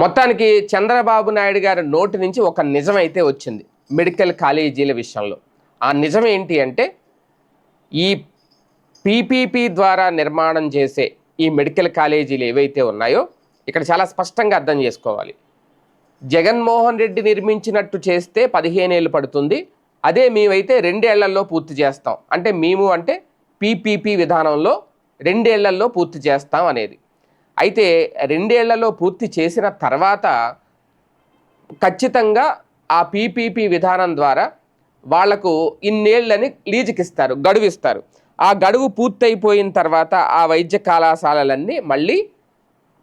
మొత్తానికి చంద్రబాబు నాయుడు గారి నోటి నుంచి ఒక నిజం అయితే వచ్చింది మెడికల్ కాలేజీల విషయంలో. ఆ నిజం ఏంటి అంటే ఈ పీపీపీ ద్వారా నిర్మాణం చేసే ఈ మెడికల్ కాలేజీలు ఏవైతే ఉన్నాయో ఇక్కడ చాలా స్పష్టంగా అర్థం చేసుకోవాలి. జగన్మోహన్ రెడ్డి నిర్మించినట్టు చేస్తే పదిహేను ఏళ్ళు పడుతుంది. అదే మేమైతే రెండేళ్ళలో పూర్తి చేస్తాం. అంటే మేము అంటే పీపీపీ విధానంలో రెండేళ్ళలో పూర్తి చేస్తాం అనేది. అయితే రెండేళ్ళలో పూర్తి చేసిన తర్వాత ఖచ్చితంగా ఆ పీపీపీ విధానం ద్వారా వాళ్ళకు ఇన్నేళ్ళని లీజుకి ఇస్తారు గడువు ఇస్తారు ఆ గడువు పూర్తయిపోయిన తర్వాత ఆ వైద్య కళాశాలలన్నీ మళ్ళీ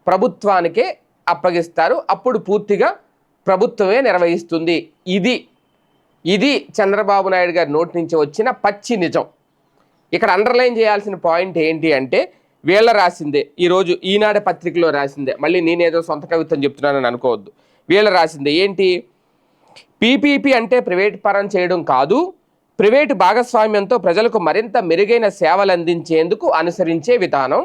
ప్రభుత్వానికే అప్పగిస్తారు. అప్పుడు పూర్తిగా ప్రభుత్వమే నిర్వహిస్తుంది. ఇది ఇది చంద్రబాబు నాయుడు గారి నోటి నుంచి వచ్చిన పచ్చి నిజం. ఇక్కడ అండర్లైన్ చేయాల్సిన పాయింట్ ఏంటి అంటే వీళ్ళ రాసిందే. ఈరోజు ఈనాడు పత్రికలో రాసిందే. మళ్ళీ నేనేదో సొంత కవిత్వం చెప్తున్నానని అనుకోవద్దు. వీళ్ళ రాసిందే. ఏంటి? పీపీపీ అంటే ప్రైవేట్ పరం చేయడం కాదు ప్రైవేటు భాగస్వామ్యంతో ప్రజలకు మరింత మెరుగైన సేవలు అందించేందుకు అనుసరించే విధానం.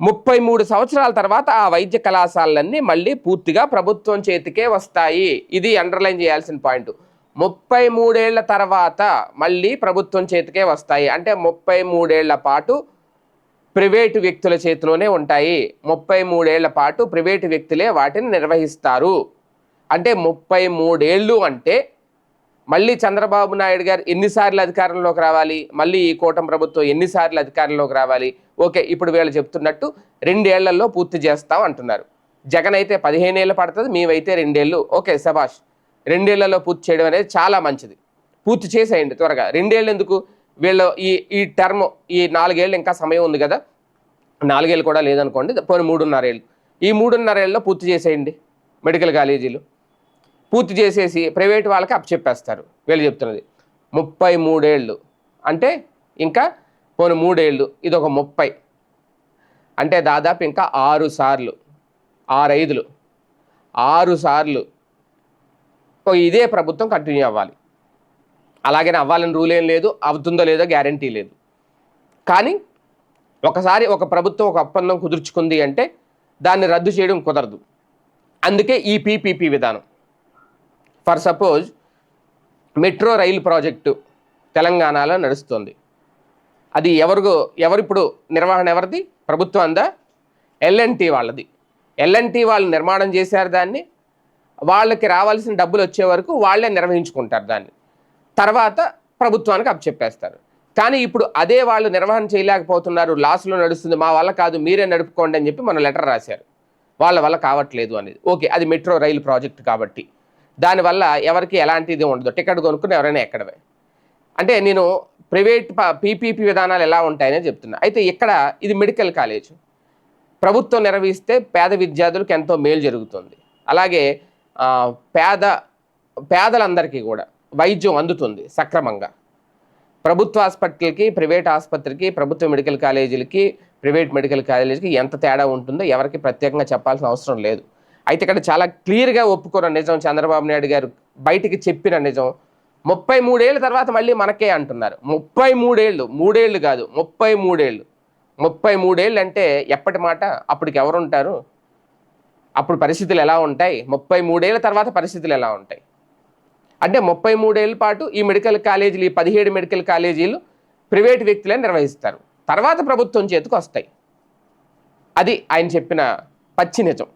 ముప్పై మూడు సంవత్సరాల తర్వాత ఆ వైద్య కళాశాలలన్నీ మళ్ళీ పూర్తిగా ప్రభుత్వం చేతికే వస్తాయి. ఇది అండర్లైన్ చేయాల్సిన పాయింట్. ముప్పై మూడేళ్ళ తర్వాత మళ్ళీ ప్రభుత్వం చేతికే వస్తాయి. అంటే ముప్పై మూడేళ్ళ పాటు ప్రైవేటు వ్యక్తుల చేతిలోనే ఉంటాయి. ముప్పై మూడేళ్ళ పాటు ప్రైవేటు వ్యక్తులే వాటిని నిర్వహిస్తారు. అంటే ముప్పై మూడేళ్ళు అంటే మళ్ళీ చంద్రబాబు నాయుడు గారు ఎన్నిసార్లు అధికారంలోకి రావాలి? మళ్ళీ ఈ కూటమి ప్రభుత్వం ఎన్నిసార్లు అధికారంలోకి రావాలి? ఓకే ఇప్పుడు వీళ్ళు చెప్తున్నట్టు రెండేళ్ళలో పూర్తి చేస్తాం అంటున్నారు. జగన్ అయితే పదిహేను ఏళ్ళు పడుతుంది మేమైతే రెండేళ్ళు ఓకే సభాష్ రెండేళ్ళలో పూర్తి చేయడం అనేది చాలా మంచిది. పూర్తి చేసేయండి త్వరగా. రెండేళ్ళు ఎందుకు? వీళ్ళు ఈ ఈ టర్మ్ ఈ నాలుగేళ్ళు ఇంకా సమయం ఉంది కదా. నాలుగేళ్ళు కూడా లేదనుకోండి పోనీ మూడున్నరేళ్ళు. ఈ మూడున్నరేళ్ళలో పూర్తి చేసేయండి మెడికల్ కాలేజీలు. పూర్తి చేసేసి ప్రైవేట్ వాళ్ళకి అప్పచెప్పేస్తారు వీళ్ళు చెప్తున్నది. ముప్పై మూడేళ్ళు. అంటే ఇంకా పోనీ మూడేళ్ళు ఇది ఒక ముప్పై. అంటే దాదాపు ఇంకా ఆరు సార్లు ఆరు ఐదులు ఆరు సార్లు. ఇదే ప్రభుత్వం కంటిన్యూ అవ్వాలి. అలాగని అవ్వాలని రూల్ ఏం లేదు అవుతుందో లేదో గ్యారంటీ లేదు. కానీ ఒకసారి ఒక ప్రభుత్వం ఒక ఒప్పందం కుదుర్చుకుంది అంటే దాన్ని రద్దు చేయడం కుదరదు. అందుకే ఈ పీపీపీ విధానం. For suppose metro rail project తెలంగాణలో నడుస్తుంది. అది ఎవరు ఎవరిప్పుడు నిర్వహణ ఎవరిది? ప్రభుత్వం అందా? ఎల్ఎన్టీ వాళ్ళది. ఎల్ఎన్టీ వాళ్ళు నిర్మాణం చేశారు దాన్ని. వాళ్ళకి రావాల్సిన డబ్బులు వచ్చే వరకు వాళ్ళే నిర్వహించుకుంటారు దాన్ని. తర్వాత ప్రభుత్వానికి అప్పచెప్పేస్తారు. కానీ ఇప్పుడు అదే వాళ్ళు నిర్వహణ చేయలేకపోతున్నారు లాస్లో నడుస్తుంది మా వల్ల కాదు మీరే నడుపుకోండి అని చెప్పి మన లెటర్ రాశారు. వాళ్ళ వల్ల కావట్లేదు అనేది. ఓకే అది మెట్రో రైలు ప్రాజెక్ట్ కాబట్టి. దానివల్ల ఎవరికి ఎలాంటిది ఉండదు. టికెట్ కొనుక్కుని ఎవరైనా ఎక్కడమే అంటే నేను ప్రైవేట్ పీపీపీ విధానాలు ఎలా ఉంటాయని చెప్తున్నా. అయితే ఇక్కడ ఇది మెడికల్ కాలేజ్. ప్రభుత్వం నిర్వహిస్తే పేద విద్యార్థులకు ఎంతో మేలు జరుగుతుంది. అలాగే పేద పేదలందరికీ కూడా. వైద్యం అందుతుంది సక్రమంగా. ప్రభుత్వ హాస్పిటల్కి ప్రైవేట్ ఆసుపత్రికి ప్రభుత్వ మెడికల్ కాలేజీలకి ప్రైవేట్ మెడికల్ కాలేజీలకి ఎంత తేడా ఉంటుందో ఎవరికి ప్రత్యేకంగా చెప్పాల్సిన అవసరం లేదు. అయితే ఇక్కడ చాలా క్లియర్గా ఒప్పుకున్న నిజం చంద్రబాబు నాయుడు గారు బయటికి చెప్పిన నిజం. ముప్పై మూడేళ్ళ తర్వాత మళ్ళీ మనకే అంటున్నారు. ముప్పై మూడేళ్ళు మూడేళ్ళు కాదు ముప్పై మూడేళ్ళు ముప్పై మూడేళ్ళు అంటే ఎప్పటి మాట? అప్పటికి ఎవరుంటారు? అప్పుడు పరిస్థితులు ఎలా ఉంటాయి? ముప్పై మూడేళ్ళ తర్వాత పరిస్థితులు ఎలా ఉంటాయి? అంటే ముప్పై మూడేళ్ళ పాటు ఈ మెడికల్ కాలేజీలు ఈ పదిహేడు మెడికల్ కాలేజీలు ప్రైవేట్ వ్యక్తులే నిర్వహిస్తారు. తర్వాత ప్రభుత్వం చేతికి వస్తాయి అది ఆయన చెప్పిన పచ్చి నిజం.